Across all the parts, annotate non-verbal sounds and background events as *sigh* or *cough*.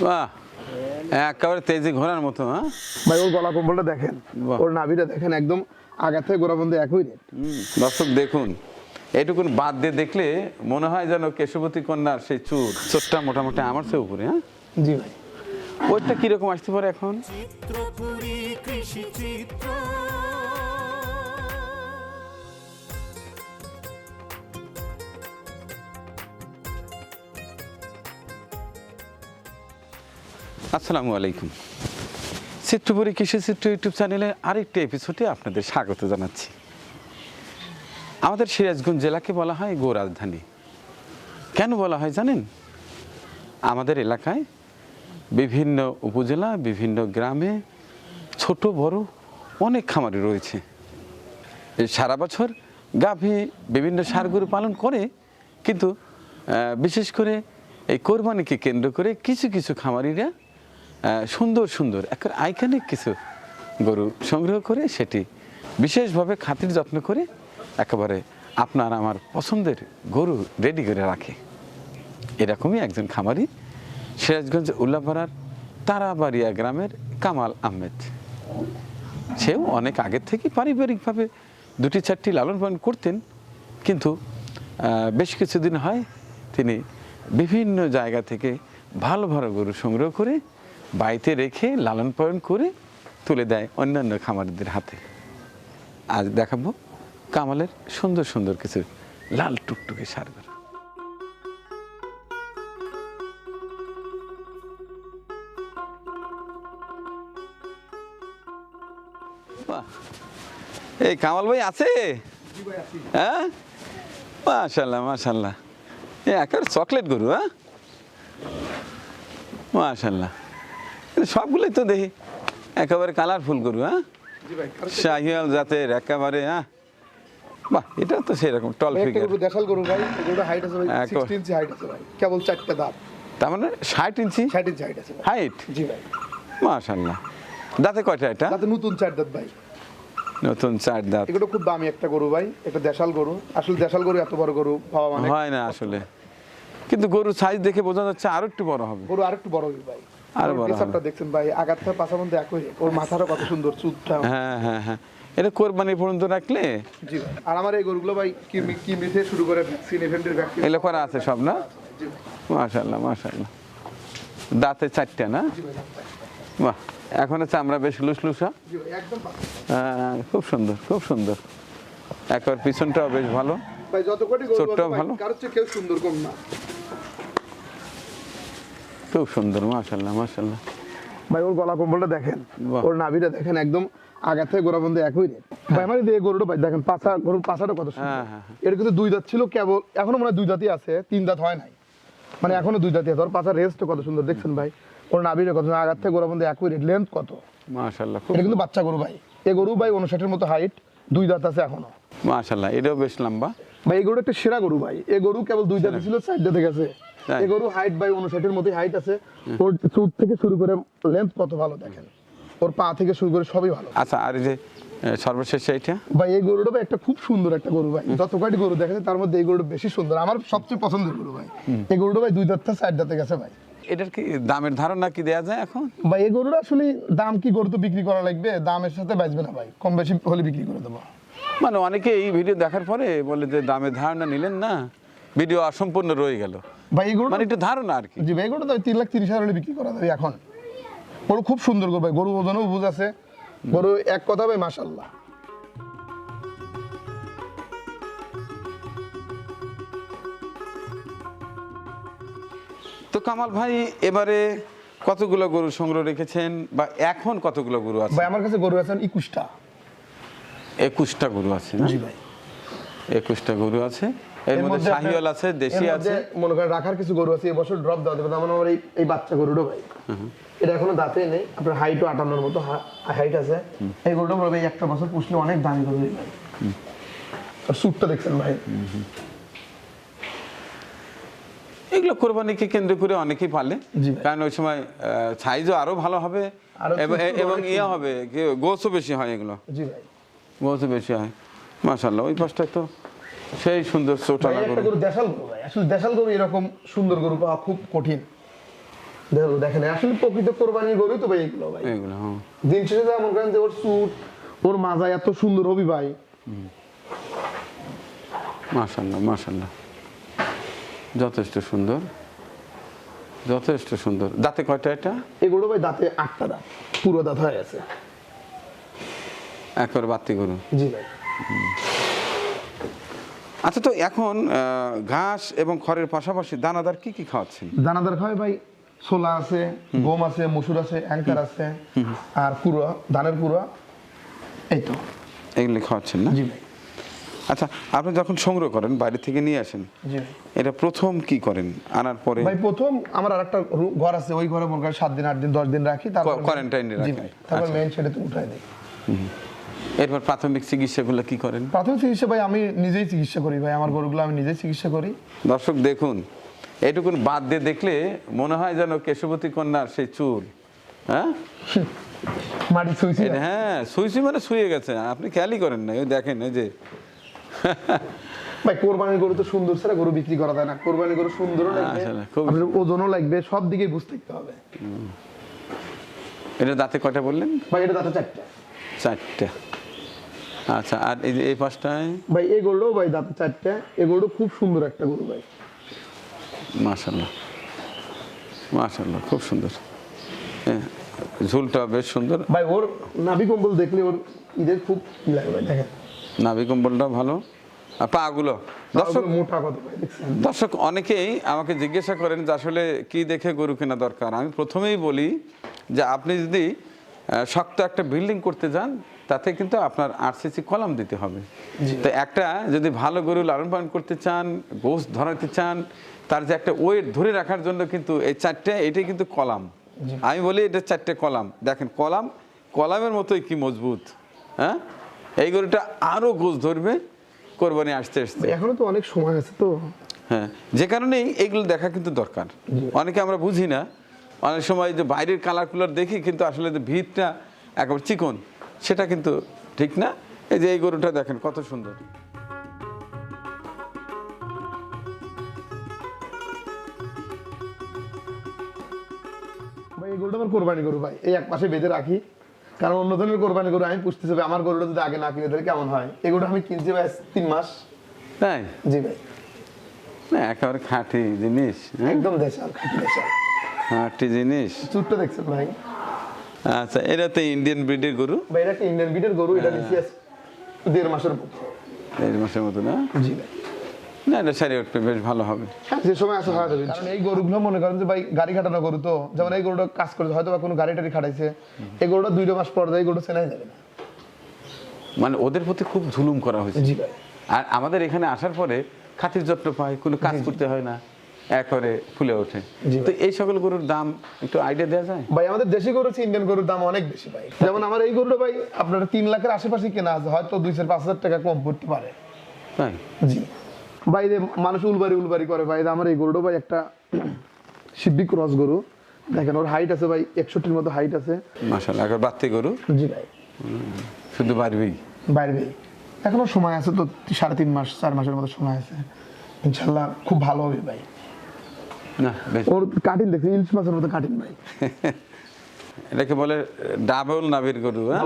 বাহ একেবারে তেজি ঘোড়ার মতো হ্যাঁ? ভাই ওর গলা কম্বলটা দেখেন ওর নাভিটা দেখেন একদম আগা থেকে গোড়া বন্ধু একই রেট দর্শক দেখুন এটুকুন বাদ দিয়ে দেখলে মনে হয় যেন কেশবতী কন্যার সেই চুর চোরটা মোটামুটি আমার চেয়ে উপরে হ্যাঁ? জি ভাই। ওইটা কীরকম আসতে পারে এখন? চিত্রপুরী কৃষি চিত্র। আসসালামু আলাইকুম। চিত্রপুরী কৃষি চিত্র ইউটিউব চ্যানেলে আরেকটি এপিসোডে আপনাদের স্বাগত জানাচ্ছি। আমাদের সিরাজগঞ্জ জেলাকে বলা হয় গো রাজধানী। কেন বলা হয় জানেন? আমাদের এলাকায় বিভিন্ন উপজেলা, বিভিন্ন গ্রামে ছোট, বড় অনেক খামারি রয়েছে। সারা বছর গাভী বিভিন্ন সারগরু পালন করে, কিন্তু বিশেষ করে এই কোরবানিকে কেন্দ্র করে কিছু কিছু খামারিরা সুন্দর সুন্দর, একটা আইকনিক কিছু গরু সংগ্রহ করে সেটি বিশেষভাবে খাতির যত্ন করে একেবারে আপনার আমার পছন্দের গরু রেডি করে রাখে। এরকমই একজন খামারি সিরাজগঞ্জ উল্লাপাড়ার তারাবাড়িয়া গ্রামের কামাল আহমেদ। সেও অনেক আগের থেকে পারিবারিকভাবে দুটি, চারটি লালন পালন করতেন, কিন্তু বেশ কিছুদিন হয় তিনি বিভিন্ন জায়গা থেকে ভালো ভালো গরু সংগ্রহ করে বাড়িতে রেখে লালন পালন করে তুলে দেয় অন্যান্য খামারিদের হাতে। আজ দেখাবো কামালের সুন্দর সুন্দর কিছু লাল টুকটুকে সার গরু এই কামাল ভাই আছে? হ্যাঁ? মাশাল্লাহ মাশাল্লাহ। এ, একেবারে চকলেট গরু হ্যাঁ? মাশাল্লাহ। সবগুলোই তো দেখি। একেবারে কালারফুল গরু হ্যাঁ? শাহিয়াল জাতের একেবারে হ্যাঁ? বাহ এটা তো সেরকম টল একটা ফিগার গরু দেখাল গরু ভাই হাইট আছে ভাই ইঞ্চি হাইট আছে ভাই কেবল চারটে দাঁত। তার মানে ষাট ইঞ্চি ষাট ইঞ্চি হাইট আছে হাইট জি ভাই। দাঁতে কয়টা এটা? নতুন চার দাঁত ভাই। নতুন চার দাঁত। এগুলো খুব দামি একটা গরু ভাই একটা দেশাল গরু। আসলে দেশাল গরু এত বড় গরু পাওয়া মানে হয় না আসলে। কিন্তু গরুর সাইজ দেখে বোঝা যাচ্ছে আরও একটু বড় হবে। গরু আরেকটু বড় হবে ভাই। আরও দেখছেন ভাই পাশা একই ওর মাথারও কত সুন্দর হ্যাঁ হ্যাঁ হ্যাঁ। এটা কোরবানি পর্যন্ত রাখলে? জি আর আমার এই গরুগুলো ভাই কিমি কিমি থেকে শুরু করে ভ্যাকসিন ইভেন্টের ভ্যাকসিন এগুলো করা আছে সব না? দাঁতে চারটে না? বাহ এখন হচ্ছে আমরা বেশ লুসলুসা? হ্যাঁ, খুব সুন্দর খুব সুন্দর। একবার পিছনটাও বেশ ভালো। ভাই যত কোটি ছোট্ট ভালো। কারোর চেয়ে কেউ সুন্দর কম না। খুব সুন্দর মাশাল্লাহ মাশাল্লাহ ভাই ওর গলা কম্বলটা দেখেন ওর নাভিটা দেখেন একদম আগা থেকে গোড়া বন্ধু একই রেট। ভাই আমার এই গরুটা ভাই দেখেন পাছা গরুর পাছাটা কত সুন্দর। হ্যাঁ, হ্যাঁ, হ্যাঁ। কিন্তু দুই দাঁত ছিল কেবল এখনও মনে হয় দুই দাঁতই আছে তিন দাঁত হয় নাই। মানে এখনও দুই দাঁতই আছে। ওর পাছার কত সুন্দর দেখছেন ভাই? ওর নাভিটা কত আগার থেকে গোড়া বন্ধু একই রেট লেন্থ কত? মাশাল্লাহ খুব এটা কিন্তু বাচ্চা গরু ভাই। এই গরু ভাই উনষাটের মতো হাইট দুই দাঁত আছে এখনও। মাশাল্লাহ এটাও বেশ লম্বা। ভাই এই গরু একটা সেরা গরু ভাই। এই গরু কেবল দুই দাঁতে ছিল চার দাঁতে গেছে? এই গরু হাইট ভাই উনষাটের মতোই হাইট আছে। ওর চুট থেকে শুরু করে লেন্থ কত ভালো দেখেন? ওর পা থেকে শুরু করে সবই ভালো। আচ্ছা আর এই যে সর্বশেষ এইটা? ভাই এই গরুটা ভাই একটা খুব সুন্দর একটা গরু ভাই। যত কয়টি গরু দেখেছে তার মধ্যে এই গরুটা বেশি সুন্দর। আমার সবচেয়ে পছন্দের গরু ভাই। এই গরুটা ভাই দুই দাঁত থেকে চার দাঁতে গেছে ভাই। এটার কি দামের ধারণা কি দেয়া যায় এখন? ভাই এই গরুটা আসলে দাম কি গরু তো বিক্রি করা লাগবে? দামের সাথে বাঁচবে না ভাই। কম বেশি হলে বিক্রি করে দেবো। মানে অনেকে এই ভিডিও দেখার পরে বলে যে দামের ধারণা নিলেন না। ভিডিও অসম্পূর্ণ রয়ে গেল। ভাই মানে একটু ধারণা আর কি। জি ভাই তো তিন লাখ তিরিশ হাজার বিক্রি করা যাবে এখন। গরু খুব সুন্দর গরু ভাই গরু ওজনও বুঝ আছে। গরু এক কথা ভাই মাসাল্লাহ তো কামাল ভাই এবারে কতগুলো গরু সংগ্রহ রেখেছেন বা এখন কতগুলো গরু আছে? ভাই আমার কাছে গরু আছেন একুশটা। একুশটা গরু আছে জি ভাই। একুশটা গরু আছে। এর মধ্যে শাহিওয়াল আছে দেশি আছে। মনে করেন রাখার কিছু গরু আছে এবছর ড্রপ দেওয়া দেবে যেমন আমার এই এই বাচ্চা গরুটা ভাই। এটা এখনও দাঁতে নেই আপনার হাইটও আটান্নর মতো হাইট আছে। এই গরুটা বলবে একটা বছর পুষলে অনেক দামি গরু আর স্যুটটা দেখছেন ভাই। এগুলো কোরবানিকে কেন্দ্র করে অনেকেই পালে কারণ ওই সময় সাইজও আরও ভালো হবে এবং- ইয়ে হবে কি- গোছও বেশি হয় এগুলো। জি ভাই। বেশি হয়। মাশাল্লাহ ওই পাশটায় তো সেই সুন্দর একটা গরু গরু দেশাল গরু ভাই। আসলে দেশাল গরু এরকম সুন্দর গরু পাওয়া খুব কঠিন। দেখো দেখেন আসলে প্রকৃত কোরবানির গরুই তো ভাই এগুলো ভাই। এগুলো হ্যাঁ। দিন শেষে যেমন করেন যে ওর সুট ওর মাজা এত সুন্দর হবি ভাই। মাশাল্লাহ মাশাল্লাহ যথেষ্ট সুন্দর যথেষ্ট সুন্দর। দাঁতে কয়টা এটা? এগুলো ভাই দাঁতে আটটা দাঁত পুরো দাঁত হয়ে গেছে। একবার বাতি গরু। জি ভাই। আচ্ছা তো এখন ঘাস এবং খড়ের পাশাপাশি দানাদার কি কি খাওয়াচ্ছেন? দানাদার খাওয়াই ভাই ছোলা আছে গম আছে মসুর আছে অ্যাঙ্কার আছে আর কুড়া ধানের কুড়া এই তো। এগুলো খাওয়াচ্ছেন না? জি ভাই। আচ্ছা আপনি যখন সংগ্রহ করেন বাইরে থেকে নিয়ে আসেন এটা প্রথম কি করেন? আনার পরে? ভাই প্রথম আমার আর একটা ঘর আছে ওই ঘরে মনে করেন সাত দিন আট দিন দশ দিন রাখি তারপর ক- quarantine এ জি রাখেন। ভাই তারপর আচ্ছা। মেন সেটা উঠাই দিই। এরপর প্রাথমিক চিকিৎসাগুলো কি করেন? প্রাথমিক চিকিৎসা ভাই আমি নিজেই চিকিৎসা করি ভাই আমার গরুগুলো আমি নিজেই চিকিৎসা করি। দর্শক দেখুন এইটুকুন বাদ দিয়ে দেখলে মনে হয় যেন কেশবতী কন্যার সেই চুল হ্যাঁ? *laughs* মাটি ছুঁইছি। হ্যাঁ সুইসি মানে শুয়ে গেছে আপনি খেয়ালই করেন না ওই দেখেন ওই যে। *laughs* ভাই কোরবানির গরু তো সুন্দর ছাড়া গরু বিক্রি করা যায় না কোরবানির গরু সুন্দরও লাগবে আপনার ওজনও লাগবে সব দিকে বুঝতে হবে। এটা দাঁতে কয়টা বললেন? ভাই এটা দাঁতে চারটা। চারটা। আচ্ছা আর এই যে এই পাশটায়? ভাই এই গরুটাও ভাই দাঁতে চারটা। এই গরুটা খুব সুন্দর একটা গরু ভাই। মাশাল্লাহ মাশাল্লাহ খুব সুন্দর। হ্যাঁ, ঝুলটা বেশ সুন্দর। ভাই ওর নাভি কম্বল দেখলে ওর ঈদের খুব ই লাগে দেখেন। নাভি কম্বলটা ভালো। আর পাগুলো? দর্শক মোটা কত দর্শক অনেকেই আমাকে জিজ্ঞাসা করেন যে আসলে কি দেখে গরু কেনা দরকার? আমি প্রথমেই বলি যে আপনি যদি শক্ত একটা বিল্ডিং করতে যান তাতে কিন্তু আপনার আরসিসি কলাম দিতে হবে। তো একটা যদি ভালো গরু লালন পালন করতে চান গোস ধরাতে চান তার যে একটা ওয়েট ধরে রাখার জন্য কিন্তু এই চারটে এটাই কিন্তু কলাম। আমি বলি এটা চারটে কলাম। দেখেন কলাম কলামের মতোই কি মজবুত হ্যাঁ? এই গরুটা আরও গোস ধরবে কোরবানি আসতে আসতে। এখনও তো অনেক সময় আছে তো। হ্যাঁ যে কারণেই এগুলো দেখা কিন্তু দরকার। অনেকে আমরা বুঝি না অনেক সময় যে বাইরের কালার কুলার দেখি কিন্তু আসলে যে ভিতটা একবার চিকন সেটা কিন্তু ঠিক না। এই যে এই গরুটা দেখেন কত সুন্দর। ভাই এই গরুটা আমার কোরবানি গরু ভাই। এই এক পাশে বেঁধে রাখি। কারণ অন্য ধরনের কোরবানি গরু আমি পুষতে চাই আমার গরুটা যদি আগে না কিনে তাহলে কেমন হয়? এই গরুটা আমি কিনছি ভাই তিন মাস। তাই? জি ভাই। না একেবারে খাঁটি জিনিস হ্যাঁ? একদম দেশাল খাঁটি দেশাল। জিনিস। চুটটা দেখছেন ভাই? আচ্ছা এটা তো ইন্ডিয়ান ব্রিডের গরু। ভাই এটা ইন্ডিয়ান বিটের গরু? এটা নিচ্ছি আজ দেড় মাসের মতো। এই মাসের মতো না? জি ভাই। না এটা সারি উঠবে বেশ ভালো হবে। হ্যাঁ যে সময় আসে হয়ে যাবে কারণ এই গরুগুলো মনে করেন যে ভাই গাড়ি খাটানো গরু তো। যেমন এই গরুটা কাজ করে হয়তো বা কোনো গাড়ি টাড়ি খাটাইছে। এই গরুটা দুইটা মাস পর যায় এই গরুটা চেনাই যাবে। না মানে ওদের প্রতি খুব ঝুলুম করা হয়েছে। জি ভাই। আর আমাদের এখানে আসার পরে খাতির যত্ন পায় কোনো কাজ করতে হয় না। একবারে ফুলে ওঠে। তো এই সকল গরুর দাম একটু আইডিয়া দেওয়া যায়? ভাই আমাদের দেশি গরু ইন্ডিয়ান গরুর দাম অনেক বেশি ভাই। যেমন আমার এই গরুটা ভাই আপনার তিন লাখের আশেপাশে কেনা আছে হয়তো দুই চার পাঁচ হাজার টাকা কম পড়তে পারে। তাই? জি। ভাই মানুষ উলবাড়ি উলবাড়ি করে ভাই আমার এই গরুটা ভাই একটা সিদ্ধি ক্রস গরু। দেখেন ওর হাইট আছে ভাই একষট্টির মতো হাইট আছে। মাসাল্লাহ একবার বাড়তে গরু? জি ভাই। শুধু বাড়বেই? ভাই এখনও সময় আছে তো সাড়ে তিন মাস চার মাসের মতো সময় আছে। ইনশাল্লাহ খুব ভালো হবে ভাই। না ওর কাটিন দেখছি ইলিশ মাছের মতো কাটিন ভাই। এটাকে বলে ডাবল নাভির গরু হ্যাঁ?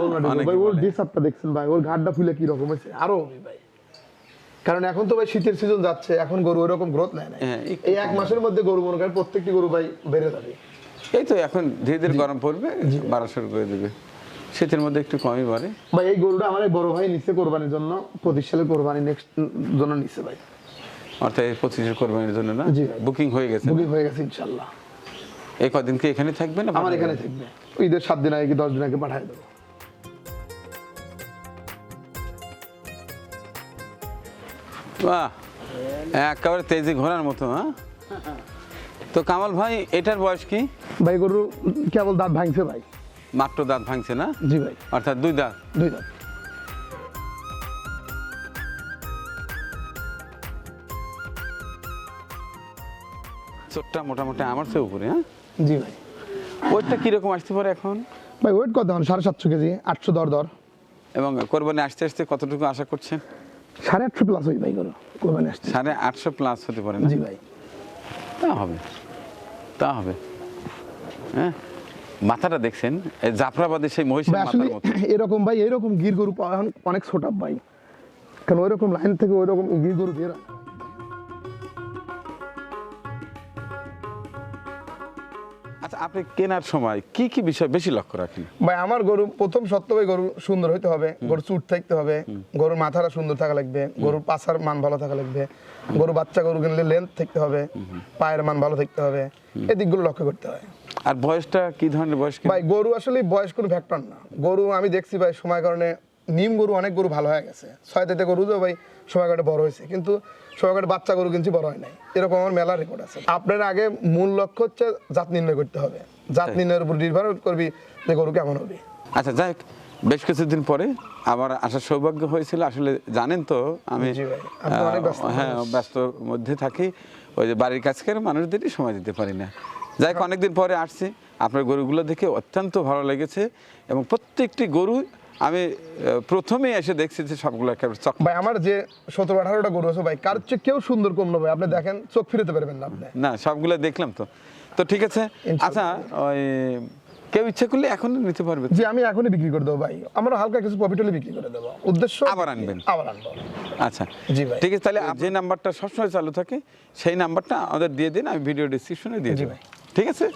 ভাই ওর ডিসাপটা দেখছেন ভাই ওর ঘাটটা ফুলে কি রকম হয়েছে? আরও ভাই। কারণ এখন তো ভাই শীতের সিজন যাচ্ছে এখন গরু ওরকম গ্রোথ নেয় না হ্যাঁ, এই এক মাসের মধ্যে গরু মনে করেন প্রত্যেকটি গরু ভাই বেড়ে যাবে। এই তো এখন ধীরে ধীরে গরম পড়বে বাড়া শুরু করে দেবে। শীতের মধ্যে একটু কমই বাড়ে ভাই এই গরুটা আমার বড় ভাই নিচ্ছে কোরবানির জন্য পঁচিশ সালে কোরবানি নেক্সট জন্য নিচ্ছে ভাই। অর্থাৎ পঁচিশের কোরবানির জন্য না? বুকিং হয়ে গেছে। বুকিং হয়ে গেছে ইনশাল্লাহ এই কদিন কি এখানে থাকবে না আমার এখানে থাকবে। ঈদের সাত দিন আগে কি দশ দিন আগে পাঠিয়ে দেবো। বাহ একেবারে তেজি ঘোড়ার মতো হ্যাঁ? তো কামাল ভাই এটার বয়স কি? ভাই গরু কেবল দাঁত ভাঙছে ভাই। মাত্র দাঁত ভাঙছে না? জি ভাই। অর্থাৎ দুই দাঁত? দুই দাঁত। চোটটা মোটামুটি আমার চেয়ে উপরে হ্যাঁ? জি ভাই। ওইটা কীরকম আসতে পারে এখন? ভাই ওয়েট কত সাড়ে সাতশো কেজি আটশো দর দর। এবং কোরবানি আসতে আসতে কতটুকু আশা করছেন? সাড়ে আটশো প্লাস ওই ভাই গরু কোরবানি আসছে সাড়ে আটশো প্লাস হতে পারে না? জি ভাই। তা হবে তা হবে হ্যাঁ? মাথাটা দেখছেন জাফরাবাদের সেই মহিষের মাথার মতো। *clears throat* এরকম ভাই এরকম গির গরু অনেক ছোট ভাই। কারণ ওই রকম লাইন থেকে ওই রকম গির গরু বের আচ্ছা আপনি কেনার সময় কি কি বিষয় বেশি লক্ষ্য রাখেন? ভাই আমার গরু প্রথম সত্য ভাই গরু সুন্দর হইতে হবে গরু চুট থাকতে হবে গরুর মাথাটা সুন্দর থাকা লাগবে গরুর পাছার মান ভালো থাকা লাগবে গরু বাচ্চা গরু কিনলে লেন্থ থাকতে হবে পায়ের মান ভালো থাকতে হবে এই দিকগুলো লক্ষ্য করতে হয়। আর বয়সটা কি ধরনের বয়স ভাই গরু আসলে বয়স কোনো ফ্যাক্টর না। গরু আমি দেখছি ভাই সময় কারণে নিম গরু অনেক গরু ভালো হয়ে গেছে। ছয় থেকে গরু তো ভাই সময় কারণে বড় হয়েছে। কিন্তু সময় কারণে বাচ্চা গরু কিনছি বড় হয় নাই। এরকম আমার মেলা রেকর্ড আছে। আপনার আগে মূল লক্ষ্য হচ্ছে জাত নির্ণয় করতে হবে। জাত নির্ণয়ের উপর নির্ভর করবি যে গরু কেমন হবে। আচ্ছা যাই বেশ কিছুদিন পরে আমার আসার সৌভাগ্য হয়েছিল। আসলে জানেন তো আমি হ্যাঁ ব্যস্ত মধ্যে থাকি। ওই যে বাড়ির কাছকের মানুষদেরই সময় দিতে পারি না। যাই হোক অনেকদিন পরে আসছি। আপনার গরুগুলো দেখে অত্যন্ত ভালো লেগেছে এবং প্রত্যেকটি গরু আমি প্রথমে এসে দেখছি যে সবগুলো একেবারে চক ভাই আমার যে সতেরো আঠারোটা গরু আছে ভাই কার চেয়ে কেউ সুন্দর কম না ভাই? আপনি দেখেন চোখ ফিরেতে পারবেন না আপনি। না সবগুলো দেখলাম তো। তো ঠিক আছে? আচ্ছা ওই কেউ ইচ্ছে করলে এখন নিতে পারবে। যে আমি এখনই বিক্রি করে দেবো ভাই। আমরা হালকা কিছু প্রফিট হলে বিক্রি করে দেবো। উদ্দেশ্য? আবার আনবেন। আবার আনব। আচ্ছা। জি ভাই। ঠিক আছে তাহলে যে নাম্বারটা সবসময় চালু থাকে সেই নাম্বারটা আমাদের দিয়ে দিন আমি ভিডিও ডিসক্রিপশনে দিয়ে দেবো। ঠিক আছে?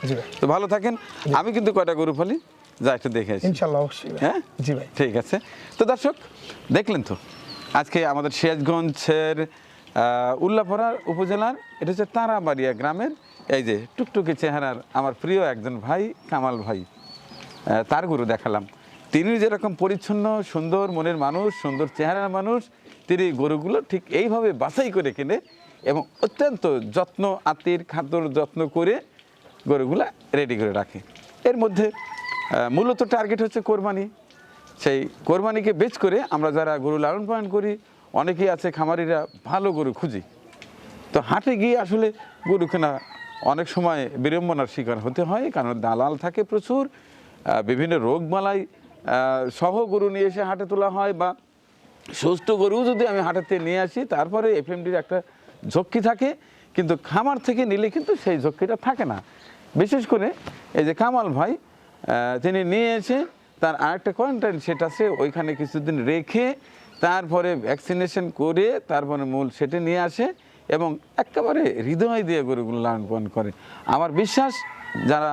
তো ভালো থাকেন। আমি কিন্তু কয়টা গরু ফেলি যা একটু দেখে আসি। ইনশাল্লাহ অবশ্যই হ্যাঁ? জি ভাই। ঠিক আছে। তো দর্শক দেখলেন তো আজকে আমাদের সিরাজগঞ্জের উল্লাপাড়ার উপজেলার এটা হচ্ছে তারাবাড়িয়া গ্রামের এই যে টুকটুকি চেহারার আমার প্রিয় একজন ভাই কামাল ভাই। তার গরু দেখালাম। তিনি যেরকম পরিচ্ছন্ন সুন্দর মনের মানুষ সুন্দর চেহারার মানুষ তিনি গরুগুলো ঠিক এইভাবে বাছাই করে কিনে এবং অত্যন্ত যত্ন আত্মীর খাদ্যর যত্ন করে গরুগুলা রেডি করে রাখে। এর মধ্যে মূলত টার্গেট হচ্ছে কোরবানি। সেই কোরবানিকে বেচ করে আমরা যারা গরু লালন পালন করি, অনেকেই আছে, খামারিরা ভালো গরু খুঁজি। তো হাটে গিয়ে আসলে গরু কেনা অনেক সময় বিড়ম্বনার শিকার হতে হয়, কারণ দালাল থাকে প্রচুর বিভিন্ন রোগমালাই সহ গরু নিয়ে এসে হাটে তোলা হয় বা সুস্থ গরু যদি আমি হাটেতে নিয়ে আসি, তারপরে এফএমডির একটা ঝক্কি থাকে, কিন্তু খামার থেকে নিলে কিন্তু সেই ঝক্কিটা থাকে না। বিশেষ করে এই যে কামাল ভাই তিনি নিয়ে এসে তার আরেকটা কোয়ারেন্টাইন সেট আছে ওইখানে কিছুদিন রেখে তারপরে ভ্যাকসিনেশন করে তারপরে মূল সেটে নিয়ে আসে এবং একেবারে হৃদয় দিয়ে গরুগুলো লালন পালন করে। আমার বিশ্বাস, যারা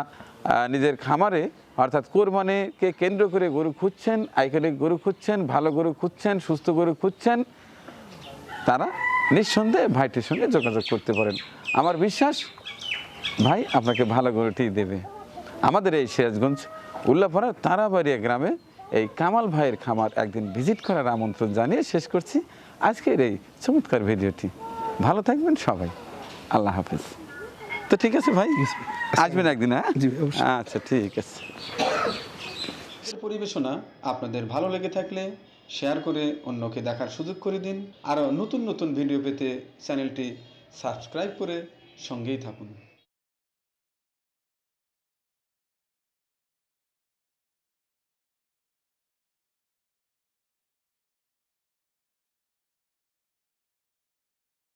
নিজের খামারে, অর্থাৎ কোরবানিকে কেন্দ্র করে গরু খুঁজছেন, আইকনিক গরু খুঁজছেন, ভালো গরু খুঁজছেন, সুস্থ গরু খুঁজছেন, তারা নিঃসন্দেহে ভাইটির সঙ্গে যোগাযোগ করতে পারেন। আমার বিশ্বাস, ভাই আপনাকে ভালো গরুটি দেবে। আমাদের এই সিরাজগঞ্জ উল্লাপাড়ার তারাবাড়িয়া গ্রামে এই কামাল ভাইয়ের খামার একদিন ভিজিট করার আমন্ত্রণ জানিয়ে শেষ করছি। আজকের এই চমৎকার ভিডিওটি। ভালো থাকবেন সবাই। আল্লাহ হাফেজ। তো ঠিক আছে ভাই? আসবেন একদিন হ্যাঁ? জি ভাই, অবশ্যই। আচ্ছা ঠিক আছে। পরিবেশনা আপনাদের ভালো লেগে থাকলে শেয়ার করে অন্যকে দেখার সুযোগ করে দিন। আরও নতুন নতুন ভিডিও পেতে চ্যানেলটি সাবস্ক্রাইব করে সঙ্গেই থাকুন।